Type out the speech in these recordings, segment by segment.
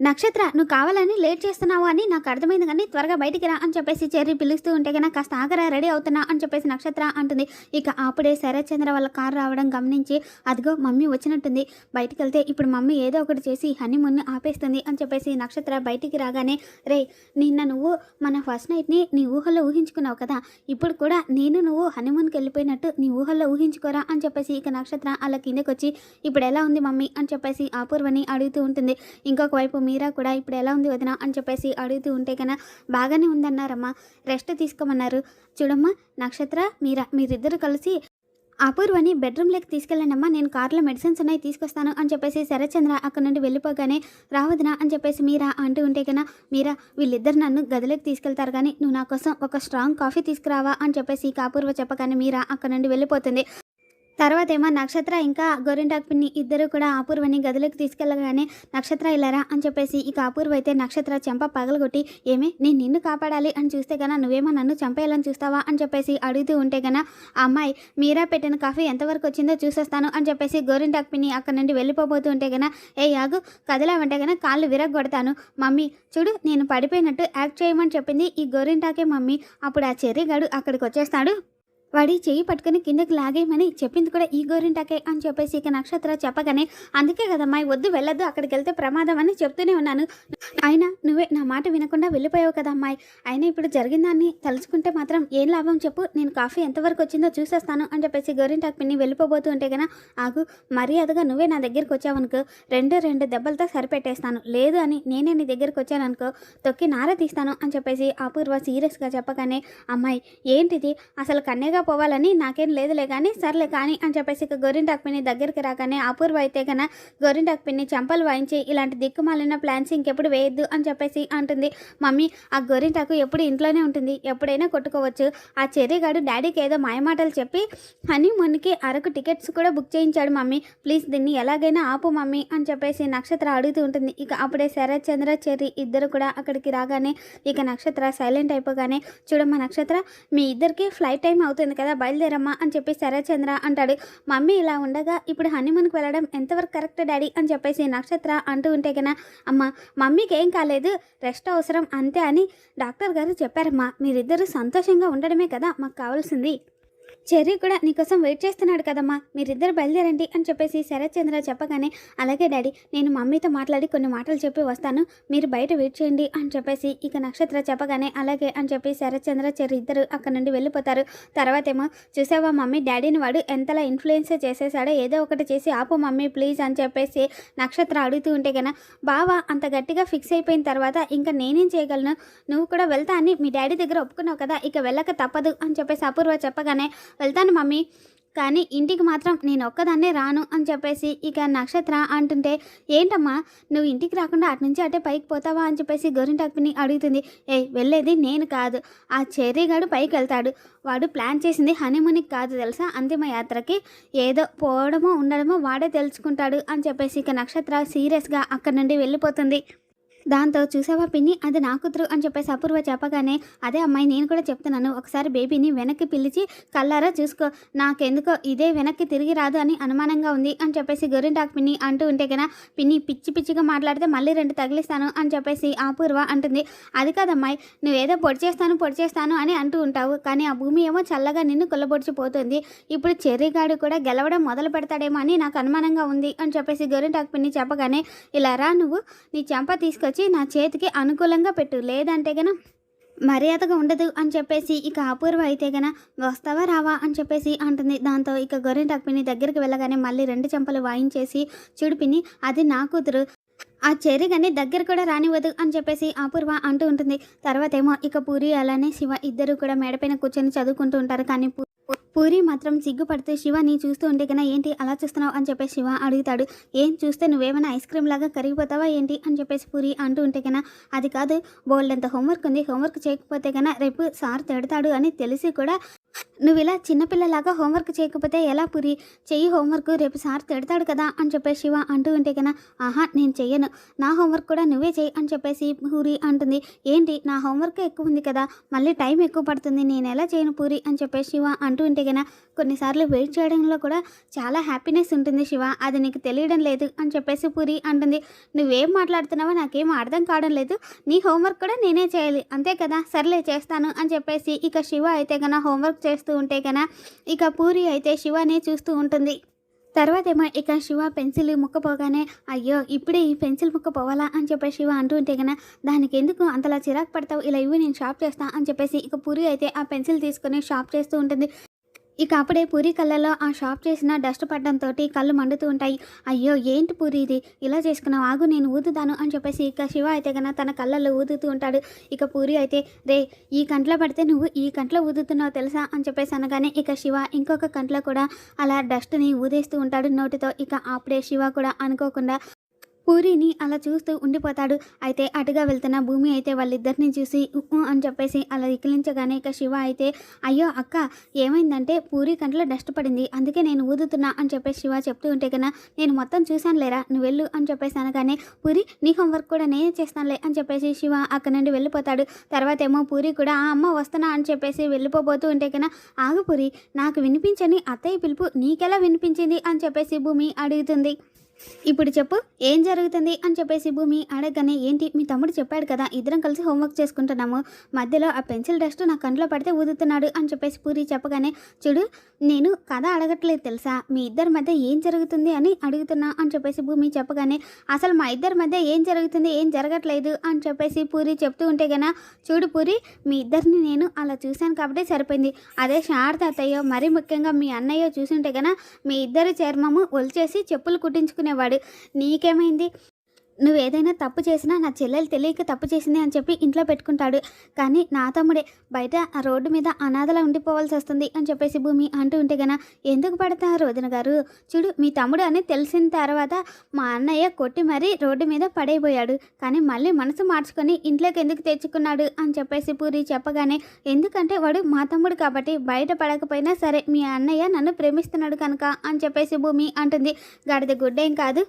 నక్షత్ర నువ్వు కావాలని లేట్ చేస్తున్నావు అని నాకు అర్థమైంది కానీ త్వరగా బయటికి రా అని చెప్పేసి చెర్రీ పిలుస్తూ ఉంటే కనుక కాస్త ఆగరా రెడీ అవుతున్నా అని చెప్పేసి నక్షత్ర అంటుంది. ఇక అప్పుడే శరత్చంద్ర వాళ్ళ కారు రావడం గమనించి అదిగో మమ్మీ వచ్చినట్టుంది. బయటికి వెళ్తే ఇప్పుడు మమ్మీ ఏదో ఒకటి చేసి హనీమూన్ని ఆపేస్తుంది అని చెప్పేసి నక్షత్ర బయటికి రాగానే రే నిన్న నువ్వు మన ఫస్ట్ నైట్ని నీ ఊహల్లో ఊహించుకున్నావు కదా ఇప్పుడు కూడా నేను నువ్వు హనీమూన్కి వెళ్ళిపోయినట్టు నీ ఊహల్లో ఊహించుకోరా అని చెప్పేసి ఇక నక్షత్ర అలా కిందకొచ్చి ఇప్పుడు ఎలా ఉంది మమ్మీ అని చెప్పేసి అపూర్వని అడుగుతూ ఉంటుంది. ఇంకొక వైపు మీరా కూడా ఇప్పుడు ఎలా ఉంది వదిన అని చెప్పేసి అడుగుతూ ఉంటే కన్నా బాగానే ఉందన్నారమ్మా. రెస్ట్ తీసుకోమన్నారు. చూడమ్మా నక్షత్ర మీరా మీరిద్దరు కలిసి అపూర్వని బెడ్రూమ్లోకి తీసుకెళ్ళండమ్మా. నేను కార్లో మెడిసిన్స్ ఉన్నాయి తీసుకొస్తాను అని చెప్పేసి శరచంద్ర అక్కడ నుండి వెళ్ళిపోగానే రావద్దునా అని చెప్పేసి మీరా అంటూ ఉంటే కన్నా మీరా వీళ్ళిద్దరు నన్ను గదిలోకి తీసుకెళ్తారు కానీ నువ్వు నా కోసం ఒక స్ట్రాంగ్ కాఫీ తీసుకురావా అని చెప్పేసి కాపూర్వ అపూర్వ చెప్పగానే మీరా అక్కడ నుండి వెళ్ళిపోతుంది. తర్వాత ఏమో నక్షత్ర ఇంకా గోరింటాకు పిన్ని ఇద్దరు కూడా అపూర్వని గదిలోకి తీసుకెళ్ళగానే నక్షత్ర ఇలారా అని చెప్పేసి ఇక అపూర్వ అయితే నక్షత్ర చెంప పగలగొట్టి ఏమే నేను నిన్ను కాపాడాలి అని చూస్తే గన నువ్వేమో నన్ను చంపేయాలని చూస్తావా అని చెప్పేసి అడుగుతూ ఉంటే గన అమ్మాయి మీరా పెట్టిన కాఫీ ఎంతవరకు వచ్చిందో చూసేస్తాను అని చెప్పేసి గోరింటాకు పిన్ని అక్కడ నుండి వెళ్ళిపోబోతూ ఉంటే గన ఏ యాగు కదలావంటే గన కాళ్ళు విరగొడతాను మమ్మీ చూడు నేను పడిపోయినట్టు యాక్ట్ చేయమని చెప్పింది ఈ గోరింటాకే మమ్మీ. అప్పుడు ఆ చెర్రిగాడు అక్కడికి వచ్చేస్తాడు వాడి చెయ్యి పట్టుకుని కిందకి లాగేయమని చెప్పింది కూడా ఈ గోరింటాకే అని చెప్పేసి ఇక నక్షత్ర చెప్పగానే అందుకే కదమ్మా వద్దు వెళ్ళొద్దు అక్కడికి వెళ్తే ప్రమాదం అని చెప్తూనే ఉన్నాను. అయినా నువ్వే నా మాట వినకుండా వెళ్ళిపోయావు కదా అమ్మాయి. అయినా ఇప్పుడు జరిగిన దాన్ని తలుచుకుంటే మాత్రం ఏం లాభం చెప్పు నేను కాఫీ ఎంతవరకు వచ్చిందో చూసేస్తాను అని చెప్పేసి గోరింటాకు పిన్ని వెళ్ళిపోబోతూ ఉంటే కదా ఆగు మర్యాదగా నువ్వే నా దగ్గరికి వచ్చావనుకో రెండు రెండు దెబ్బలతో సరిపెట్టేస్తాను. లేదు అని నేనే నీ దగ్గరికి వచ్చాననుకో తొక్కి నార తీస్తాను అని చెప్పేసి అపూర్వ సీరియస్గా చెప్పగానే అమ్మాయి ఏంటిది? అసలు కన్యగా పోవాలని నాకేం లేదులే కానీ సర్లే కానీ అని చెప్పేసి ఇక గోరింటాకు పిన్ని దగ్గరికి రాగానే అపూర్వ అయితే కన గోరింటాకు పిన్ని చంపలు వాయించి ఇలాంటి దిక్కుమాలిన ప్లాన్స్ ఇంకెప్పుడు వేయద్దు అని చెప్పేసి అంటుంది. మమ్మీ ఆ గోరింటాకు ఎప్పుడు ఇంట్లోనే ఉంటుంది. ఎప్పుడైనా కొట్టుకోవచ్చు. ఆ చెర్రీగాడు డాడీకి ఏదో మాయమాటలు చెప్పి అని మొన్నకి అరకు టికెట్స్ కూడా బుక్ చేయించాడు మమ్మీ. ప్లీజ్ దీన్ని ఎలాగైనా ఆపు మమ్మీ అని చెప్పేసి నక్షత్ర అడుగుతూ ఉంటుంది. ఇక అప్పుడే శరత్ చంద్ర చెర్రీ ఇద్దరు కూడా అక్కడికి రాగానే ఇక నక్షత్ర సైలెంట్ అయిపోగానే చూడమ్మా నక్షత్ర మీ ఇద్దరికి ఫ్లైట్ టైం అవుతుంది. కదా బయలుదేరమ్మా అని చెప్పి సరే చంద్ర అంటాడు. మమ్మీ ఇలా ఉండగా ఇప్పుడు హనీమూన్కి వెళ్ళడం ఎంతవరకు కరెక్ట్ డాడీ అని చెప్పేసి నక్షత్ర అంటూ ఉంటే కన్నా అమ్మ మమ్మీకి ఏం కాలేదు రెస్ట్ అవసరం అంతే అని డాక్టర్ గారు చెప్పారమ్మా. మీరిద్దరూ సంతోషంగా ఉండడమే కదా మాకు కావాల్సింది. చెర్రీ కూడా నీకోసం వెయిట్ చేస్తున్నాడు కదమ్మా. మీరిద్దరు బయలుదేరండి అని చెప్పేసి శరత్ చంద్ర చెప్పగానే అలాగే డాడీ నేను మమ్మీతో మాట్లాడి కొన్ని మాటలు చెప్పి వస్తాను. మీరు బయట వెయిట్ చేయండి అని చెప్పేసి ఇక నక్షత్ర చెప్పగానే అలాగే అని చెప్పి శరత్ చంద్ర చెర్రీ ఇద్దరు అక్కడ నుండి వెళ్ళిపోతారు. తర్వాత ఏమో చూసావా మమ్మీ డాడీని వాడు ఎంతలా ఇన్ఫ్లుయెన్స్ చేసేసాడో ఏదో ఒకటి చేసి ఆపు మమ్మీ ప్లీజ్ అని చెప్పేసి నక్షత్ర అడుగుతూ ఉంటే కన్నా బావా అంత గట్టిగా ఫిక్స్ అయిపోయిన తర్వాత ఇంకా నేనేం చేయగలను? నువ్వు కూడా వెళ్తా అని మీ డాడీ దగ్గర ఒప్పుకున్నావు కదా ఇక వెళ్ళక తప్పదు అని చెప్పేసి అపూర్వ చెప్పగానే వెళ్తాను మమ్మీ. కానీ ఇంటికి మాత్రం నేను ఒక్కదాన్నే రాను అని చెప్పేసి ఇక నక్షత్ర అంటుంటే ఏంటమ్మా నువ్వు ఇంటికి రాకుండా అటు నుంచి అటే పైకి పోతావా? అని చెప్పేసి గోరింటాకుని అడుగుతుంది. ఏ వెళ్ళేది నేను కాదు. ఆ చెర్రీగాడు పైకి వెళ్తాడు. వాడు ప్లాన్ చేసింది హనీమూన్కి కాదు తెలుసా? అంతిమ యాత్రకి. ఏదో పోవడమో ఉండడమో వాడే తెలుసుకుంటాడు అని చెప్పేసి ఇక నక్షత్ర సీరియస్గా అక్కడి నుండి వెళ్ళిపోతుంది. దాంతో చూసావా పిన్ని? అది నా కూతురు అని చెప్పేసి అపూర్వ చెప్పగానే అదే అమ్మాయి నేను కూడా చెప్తున్నాను. ఒకసారి బేబీని వెనక్కి పిలిచి కల్లారా చూసుకో. నాకెందుకో ఇదే వెనక్కి తిరిగి రాదు అని అనుమానంగా ఉంది అని చెప్పేసి గొరింటాకు పిన్ని అంటూ ఉంటే కదా పిన్ని పిచ్చి పిచ్చిగా మాట్లాడితే మళ్ళీ రెండు తగిలిస్తాను అని చెప్పేసి అపూర్వ అంటుంది. అది కాదమ్మాయి నువ్వేదో పొడి చేస్తాను పొడి చేస్తాను అని అంటూ ఉంటావు. కానీ ఆ భూమి ఏమో చల్లగా నిన్ను కొల్లబొడిచిపోతుంది. ఇప్పుడు చెర్రీగాడు కూడా గెలవడం మొదలు పెడతాడేమో అని నాకు అనుమానంగా ఉంది అని చెప్పేసి గొరింటాకు పిన్ని చెప్పగానే ఇలా రా నువ్వు. నీ చెంప తీసుకొచ్చి నా చేతికి అనుకూలంగా పెట్టు లేదంటే గన మర్యాదగా ఉండదు అని చెప్పేసి ఇక అపూర్వ అయితే గన వస్తావా రావా అని చెప్పేసి అంటుంది. దాంతో ఇక గొర్రెంటాకు పిన్ని దగ్గరికి వెళ్ళగానే మళ్ళీ రెండు చెంపలు వాయించేసి చుడిపిని అది నా కూతురు. ఆ చెర్రీ కానీ దగ్గర కూడా రానివ్వదు అని చెప్పేసి అపూర్వ అంటూ ఉంటుంది. తర్వాత ఏమో ఇక పూరి అలానే శివ ఇద్దరు కూడా మేడపైన కూర్చొని చదువుకుంటూ ఉంటారు. కానీ పూరి మాత్రం సిగ్గుపడుతూ శివని చూస్తూ ఉంటే కన్నా ఏంటి? అలా చూస్తున్నావు? అని చెప్పేసి శివ అడుగుతాడు. ఏం చూస్తే నువ్వేమైనా ఐస్ క్రీమ్ లాగా కరిగిపోతావా ఏంటి? అని చెప్పేసి పూరి అంటూ ఉంటే కన్నా అది కాదు బోల్డ్ అంత హోంవర్క్ ఉంది. హోంవర్క్ చేయకపోతే కన్నా రేపు సార్ తిడతాడు అని తెలిసి కూడా నువ్వు ఇలా చిన్నపిల్లలాగా హోంవర్క్ చేయకపోతే ఎలా పురి? చెయ్యి హోంవర్క్ రేపు సార్ తిడతాడు కదా అని చెప్పేసి శివ అంటూ ఉంటే కన్నా ఆహా నేను చెయ్యను. నా హోంవర్క్ కూడా నువ్వే చెయ్యి అని చెప్పేసి పూరి అంటుంది. ఏంటి? నా హోంవర్క్ ఎక్కువ ఉంది కదా మళ్ళీ టైం ఎక్కువ పడుతుంది. నేను ఎలా చేయను పూరి? అని చెప్పేసి శివ అంటూ ఉంటే కన్నా కొన్నిసార్లు వెయిట్ చేయడంలో కూడా చాలా హ్యాపీనెస్ ఉంటుంది శివ. అది నీకు తెలియడం లేదు అని చెప్పేసి పూరి అంటుంది. నువ్వేం మాట్లాడుతున్నావో నాకేం అర్థం కావడం లేదు. నీ హోంవర్క్ కూడా నేనే చేయాలి. అంతే కదా? సర్లే చేస్తాను అని చెప్పేసి ఇక శివ అయితే కన్నా హోంవర్క్ చేస్తూ ఉంటే కన ఇక పూరి అయితే శివని చూస్తూ ఉంటుంది. తర్వాత ఏమో ఇక శివ పెన్సిల్ ముక్క పోగానే అయ్యో ఇప్పుడే ఈ పెన్సిల్ ముక్క పోవాలా అని చెప్పేసి శివ అంటూ ఉంటే కన్నా దానికి ఎందుకు అంతలా చిరాకు పడతావు? ఇలా ఇవి నేను షాప్ చేస్తా అని చెప్పేసి ఇక పూరి అయితే ఆ పెన్సిల్ తీసుకొని షాప్ చేస్తూ ఉంటుంది. ఇక అప్పుడే పూరి కళ్ళలో ఆ షాప్ చేసిన డస్ట్ పడ్డంతో కళ్ళు మండుతూ ఉంటాయి. అయ్యో ఏంటి పూరి ఇది? ఇలా చేసుకున్నావు ఆగు నేను ఊదుతాను అని చెప్పేసి ఇక శివ అయితే కన్నా తన కళ్ళల్లో ఊదుతూ ఉంటాడు. ఇక పూరి అయితే రే ఈ కంట్లో పడితే నువ్వు ఈ కంట్లో ఊదుతున్నావు తెలుసా అని చెప్పేసి అనగానే ఇక శివ ఇంకొక కంట్లో కూడా అలా డస్ట్ని ఊదేస్తూ ఉంటాడు నోటితో. ఇక అప్పుడే శివ కూడా అనుకోకుండా పూరిని అలా చూస్తూ ఉండిపోతాడు. అయితే అటుగా వెళ్తున్న భూమి అయితే వాళ్ళిద్దరిని చూసి అని చెప్పేసి అలా ఇకిలించగానే ఇక శివ అయితే అయ్యో అక్క ఏమైందంటే పూరి కంట్లో డస్ట్ పడింది. అందుకే నేను ఊదుతున్నా అని చెప్పేసి శివ చెప్తూ ఉంటే కన్నా నేను మొత్తం చూశాను లేరా నువ్వు వెళ్ళు అని చెప్పేసి అనగానే పూరి నీ హోంవర్క్ కూడా నేనే చేస్తానులే అని చెప్పేసి శివ అక్కడ నుండి వెళ్ళిపోతాడు. తర్వాత ఏమో పూరి కూడా ఆ అమ్మ వస్తున్నా అని చెప్పేసి వెళ్ళిపోబోతూ ఉంటే కన్నా ఆగు పూరి నాకు వినిపించని అత్తయ్య పిలుపు నీకెలా వినిపించింది అని చెప్పేసి భూమి అడుగుతుంది. ఇప్పుడు చెప్పు ఏం జరుగుతుంది అని చెప్పేసి భూమి అడగగానే ఏంటి మీ తమ్ముడు చెప్పాడు కదా ఇద్దరం కలిసి హోంవర్క్ చేసుకుంటున్నాము. మధ్యలో ఆ పెన్సిల్ డస్ట్ నా కంట్లో పడితే ఊదుతున్నాడు అని చెప్పేసి పూరి చెప్పగానే చూడు నేను కథ అడగట్లేదు తెలుసా? మీ ఇద్దరి మధ్య ఏం జరుగుతుంది అని అడుగుతున్నా అని చెప్పేసి భూమి చెప్పగానే అసలు మా ఇద్దరి మధ్య ఏం జరుగుతుంది ఏం జరగట్లేదు అని చెప్పేసి పూరి చెప్తూ ఉంటే గనా చూడు పూరి మీ ఇద్దరిని నేను అలా చూశాను కాబట్టి సరిపోయింది. అదే శారద అత్తయ్యో మరీ ముఖ్యంగా మీ అన్నయ్య చూసుంటే గనా మీ ఇద్దరి చర్మము ఒలిచేసి చెప్పులు కుట్టించుకునేవాడు నీకేమైంది? నువ్వు ఏదైనా తప్పు చేసినా నా చెల్లెలు తెలియక తప్పు చేసింది అని చెప్పి ఇంట్లో పెట్టుకుంటాడు. కానీ నా తమ్ముడే బయట రోడ్డు మీద అనాథలా ఉండిపోవాల్సి వస్తుంది అని చెప్పేసి భూమి అంటూ ఉంటే గన ఎందుకు పడతారు వదిన గారు? చూడు మీ తమ్ముడు అని తెలిసిన తర్వాత మా అన్నయ్య కొట్టి మరీ రోడ్డు మీద పడైపోయాడు కానీ మళ్ళీ మనసు మార్చుకొని ఇంట్లోకి ఎందుకు తెచ్చుకున్నాడు అని చెప్పేసి పూరి చెప్పగానే ఎందుకంటే వాడు మా తమ్ముడు కాబట్టి బయట పడకపోయినా సరే మీ అన్నయ్య నన్ను ప్రేమిస్తున్నాడు కనుక అని చెప్పేసి భూమి అంటుంది. గాడిద గుడ్డేం కాదు.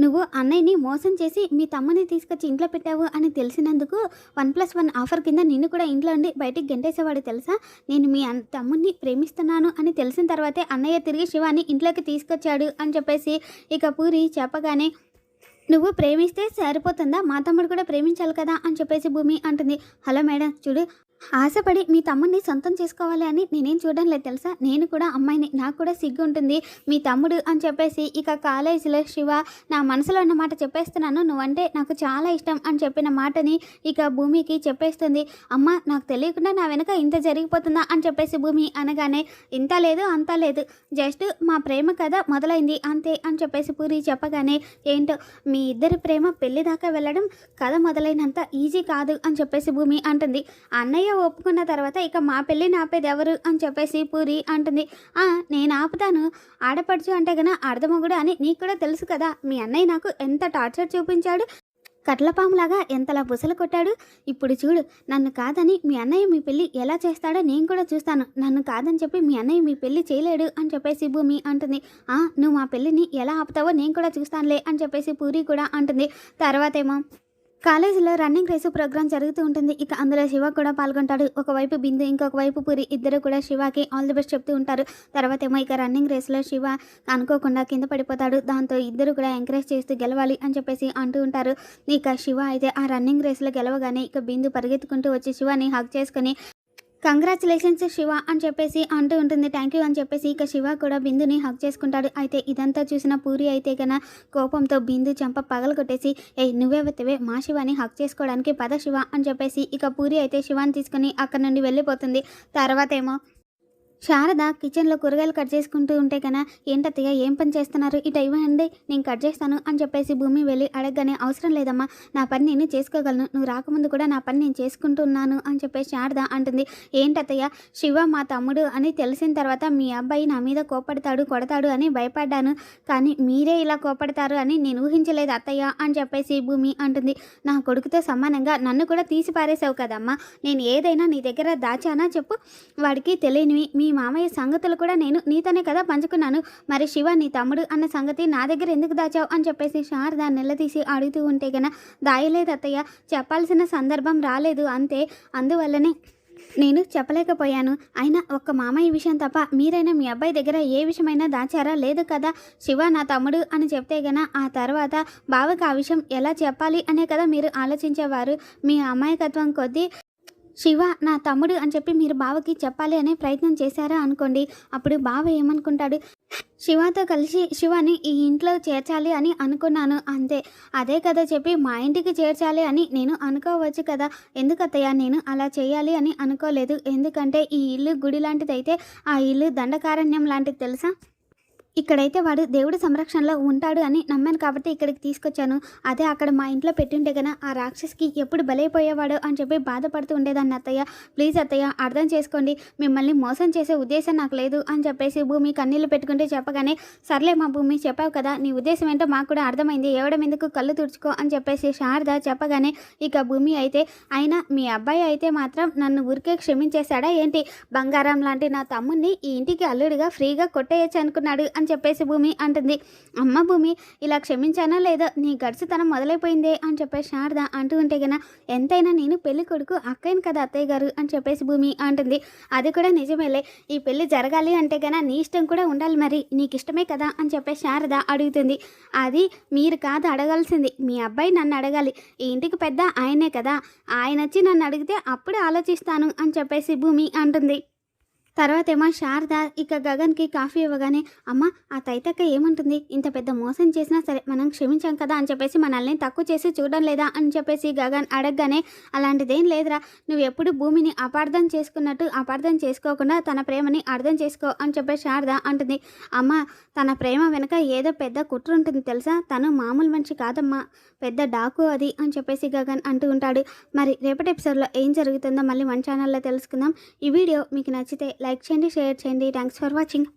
నువ్వు అన్నయ్యని మోసం చేసి మీ తమ్ముని తీసుకొచ్చి ఇంట్లో పెట్టావు అని తెలిసినందుకు వన్ ప్లస్ వన్ ఆఫర్ కింద నిన్ను కూడా ఇంట్లో ఉండి బయటికి గెంటేసేవాడు తెలుసా? నేను మీ అన్ తమ్ముడిని ప్రేమిస్తున్నాను అని తెలిసిన తర్వాతే అన్నయ్య తిరిగి శివాని ఇంట్లోకి తీసుకొచ్చాడు అని చెప్పేసి ఇక పూరి చెప్పగానే నువ్వు ప్రేమిస్తే సరిపోతుందా? మా తమ్ముడు కూడా ప్రేమించాలి కదా? అని చెప్పేసి భూమి అంటుంది. హలో మేడం చూడు ఆశపడి మీ తమ్ముడిని సొంతం చేసుకోవాలి అని నేనేం చూడడం లేదు తెలుసా? నేను కూడా అమ్మాయిని నాకు కూడా సిగ్గు ఉంటుంది మీ తమ్ముడు అని చెప్పేసి ఇక కాలేజీలో శివ నా మనసులో ఉన్న మాట చెప్పేస్తున్నాను. నువ్వంటే నాకు చాలా ఇష్టం అని చెప్పిన మాటని ఇక భూమికి చెప్పేస్తుంది. అమ్మ నాకు తెలియకుండా నా వెనక ఇంత జరిగిపోతుందా అని చెప్పేసి భూమి అనగానే ఇంత లేదు అంత లేదు. జస్ట్ మా ప్రేమ కథ మొదలైంది అంతే అని చెప్పేసి పూరి చెప్పగానే ఏంటో మీ ఇద్దరి ప్రేమ పెళ్ళి దాకా వెళ్ళడం కథ మొదలైనంత ఈజీ కాదు అని చెప్పేసి భూమి అంటుంది. అన్నయ్య ఒప్పుకున్న తర్వాత ఇక మా పెళ్ళి నాపేది ఎవరు అని చెప్పేసి పూరి అంటుంది. "ఆ, నేను ఆపుతాను. ఆడపడుచు అంటే గన అర్ధమగుడు అని నీకు కూడా తెలుసు కదా. మీ అన్నయ్య నాకు ఎంత టార్చర్ చూపించాడు. కట్లపాములాగా ఎంతలా బుసలు కొట్టాడు. ఇప్పుడు చూడు నన్ను కాదని మీ అన్నయ్య మీ పెళ్ళి ఎలా చేస్తాడో నేను కూడా చూస్తాను. నన్ను కాదని చెప్పి మీ అన్నయ్య మీ పెళ్ళి చేయలేడు అని చెప్పేసి భూమి అంటుంది. "ఆ, నువ్వు మా పెళ్ళిని ఎలా ఆపుతావో నేను కూడా చూస్తానులే అని చెప్పేసి పూరి కూడా అంటుంది. తర్వాత ఏమో కాలేజీలో రన్నింగ్ రేసు ప్రోగ్రామ్ జరుగుతూ ఉంటుంది. ఇక అందులో శివ కూడా పాల్గొంటాడు. ఒకవైపు బిందు ఇంకొక వైపు పూరి. ఇద్దరు కూడా శివకి ఆల్ ది బెస్ట్ చెప్తూ ఉంటారు. తర్వాత ఏమో ఇక రన్నింగ్ రేస్లో శివ అనుకోకుండా కింద పడిపోతాడు. దాంతో ఇద్దరు కూడా ఎంకరేజ్ చేస్తూ గెలవాలి అని చెప్పేసి అంటూ ఉంటారు. ఇక శివ అయితే ఆ రన్నింగ్ రేస్లో గెలవగానే ఇక బిందు పరిగెత్తుకుంటూ వచ్చి శివాని హక్ చేసుకొని కంగ్రాచులేషన్స్ శివ అని చెప్పేసి అంటూ ఉంటుంది. థ్యాంక్ యూ అని చెప్పేసి ఇక శివ కూడా బిందుని హక్ చేసుకుంటాడు. అయితే ఇదంతా చూసిన పూరి అయితే కన కోపంతో బిందు చెంప పగల కొట్టేసి ఏ నువ్వెవతివే మా శివాని హక్ చేసుకోవడానికి పద శివ అని చెప్పేసి ఇక పూరి అయితే శివాని తీసుకుని అక్కడ నుండి వెళ్ళిపోతుంది. తర్వాత ఏమో శారద కిచెన్లో కూరగాయలు కట్ చేసుకుంటూ ఉంటే కన్నా ఏంటత్తయ్య ఏం పని చేస్తున్నారు? ఇటు ఇవ్వండి నేను కట్ చేస్తాను అని చెప్పేసి భూమి వెళ్ళి అడగగానే అవసరం లేదమ్మా నా పని నేను చేసుకోగలను నువ్వు రాకముందు కూడా నా పని నేను చేసుకుంటున్నాను అని చెప్పేసి శారద అంటుంది. ఏంటత్తయ్య శివ మా తమ్ముడు అని తెలిసిన తర్వాత మీ అబ్బాయి నా మీద కోపడతాడు కొడతాడు అని భయపడ్డాను. కానీ మీరే ఇలా కోపడతారు అని నేను ఊహించలేదు అత్తయ్య అని చెప్పేసి భూమి అంటుంది. నా కొడుకుతో సమానంగా నన్ను కూడా తీసి పారేసావు కదమ్మా నేను ఏదైనా నీ దగ్గర దాచానా చెప్పు? వాడికి తెలియనివి మీ మామయ్య సంగతులు కూడా నేను నీతోనే కదా పంచుకున్నాను. మరి శివ నీ తమ్ముడు అన్న సంగతి నా దగ్గర ఎందుకు దాచావు అని చెప్పేసి శారద నిలదీసి అడుగుతూ ఉంటే గన దాయలేదు అత్తయ్య చెప్పాల్సిన సందర్భం రాలేదు అంతే. అందువల్లనే నేను చెప్పలేకపోయాను. అయినా ఒక్క మామయ్య విషయం తప్ప మీరైనా మీ అబ్బాయి దగ్గర ఏ విషయమైనా దాచారా? లేదు కదా. శివ నా తమ్ముడు అని చెప్తే గన ఆ తర్వాత బావకు ఆ విషయం ఎలా చెప్పాలి అనే కదా మీరు ఆలోచించేవారు. మీ అమాయకత్వం కొద్దీ శివ నా తమ్ముడు అని చెప్పి మీరు బావకి చెప్పాలి అనే ప్రయత్నం చేశారా అనుకోండి. అప్పుడు బావ ఏమనుకుంటాడు? శివతో కలిసి శివని ఈ ఇంట్లో చేర్చాలి అని అనుకున్నాను అంతే. అదే కదా చెప్పి మా ఇంటికి చేర్చాలి అని నేను అనుకోవచ్చు కదా. ఎందుకత్తయ్య నేను అలా చేయాలి అని అనుకోలేదు. ఎందుకంటే ఈ ఇల్లు గుడి లాంటిదైతే ఆ ఇల్లు దండకారణ్యం లాంటిది తెలుసా? ఇక్కడైతే వాడు దేవుడి సంరక్షణలో ఉంటాడు అని నమ్మాను కాబట్టి ఇక్కడికి తీసుకొచ్చాను. అదే అక్కడ మా ఇంట్లో పెట్టుంటే కదా ఆ రాక్షస్కి ఎప్పుడు బలైపోయేవాడు అని చెప్పి బాధపడుతూ ఉండేదాన్ని అత్తయ్య. ప్లీజ్ అత్తయ్య అర్థం చేసుకోండి. మిమ్మల్ని మోసం చేసే ఉద్దేశం నాకు లేదు అని చెప్పేసి భూమి కన్నీళ్ళు పెట్టుకుంటే చెప్పగానే సర్లే మా భూమి చెప్పావు కదా నీ ఉద్దేశం ఏంటో మాకు కూడా అర్థమైంది. ఎవడం ఎందుకు? కళ్ళు తుడుచుకో అని చెప్పేసి శారద చెప్పగానే ఇక భూమి అయితే అయినా మీ అబ్బాయి అయితే మాత్రం నన్ను ఊరికే క్షమించేశాడా ఏంటి? బంగారం లాంటి నా తమ్ముడిని ఈ ఇంటికి అల్లుడిగా ఫ్రీగా కొట్టేయచ్చు అనుకున్నాడు అని చెప్పేసి భూమి అంటుంది. అమ్మ భూమి ఇలా క్షమించానా లేదో? నీ గడిచితనం మొదలైపోయిందే అని చెప్పేసి శారద అంటూ ఉంటే గన ఎంతైనా నేను పెళ్ళి కొడుకు అక్కయ్యను కదా అత్తయ్య గారు? అని చెప్పేసి భూమి అంటుంది. అది కూడా నిజమేలే. ఈ పెళ్ళి జరగాలి అంటే గన నీ ఇష్టం కూడా ఉండాలి మరి. నీకు ఇష్టమే కదా? అని చెప్పేసి శారద అడుగుతుంది. అది మీరు కాదు అడగాల్సింది. మీ అబ్బాయి నన్ను అడగాలి. ఈ ఇంటికి పెద్ద ఆయనే కదా. ఆయన వచ్చి నన్ను అడిగితే అప్పుడు ఆలోచిస్తాను అని చెప్పేసి భూమి అంటుంది. తర్వాత ఏమో శారద ఇక గగన్కి కాఫీ ఇవ్వగానే అమ్మ ఆ తైతక్క ఏమంటుంది? ఇంత పెద్ద మోసం చేసినా సరే మనం క్షమించాం కదా అని చెప్పేసి మనల్ని తక్కువ చేసి చూడడం లేదా అని చెప్పేసి గగన్ అడగగానే అలాంటిదేం లేదురా నువ్వు ఎప్పుడు భూమిని అపార్థం చేసుకున్నట్టు అపార్థం చేసుకోకుండా తన ప్రేమని అర్థం చేసుకో అని చెప్పే శారద అంటుంది. అమ్మ తన ప్రేమ వెనుక ఏదో పెద్ద కుట్ర ఉంటుంది తెలుసా? తను మామూలు మనిషి కాదమ్మా పెద్ద డాకు అది అని చెప్పేసి గగన్ అంటూ ఉంటాడు. మరి రేపటి ఎపిసోడ్లో ఏం జరుగుతుందో మళ్ళీ మన ఛానల్లో తెలుసుకుందాం. ఈ వీడియో మీకు నచ్చితే లైక్ చేయండి షేర్ చేయండి. Thanks for watching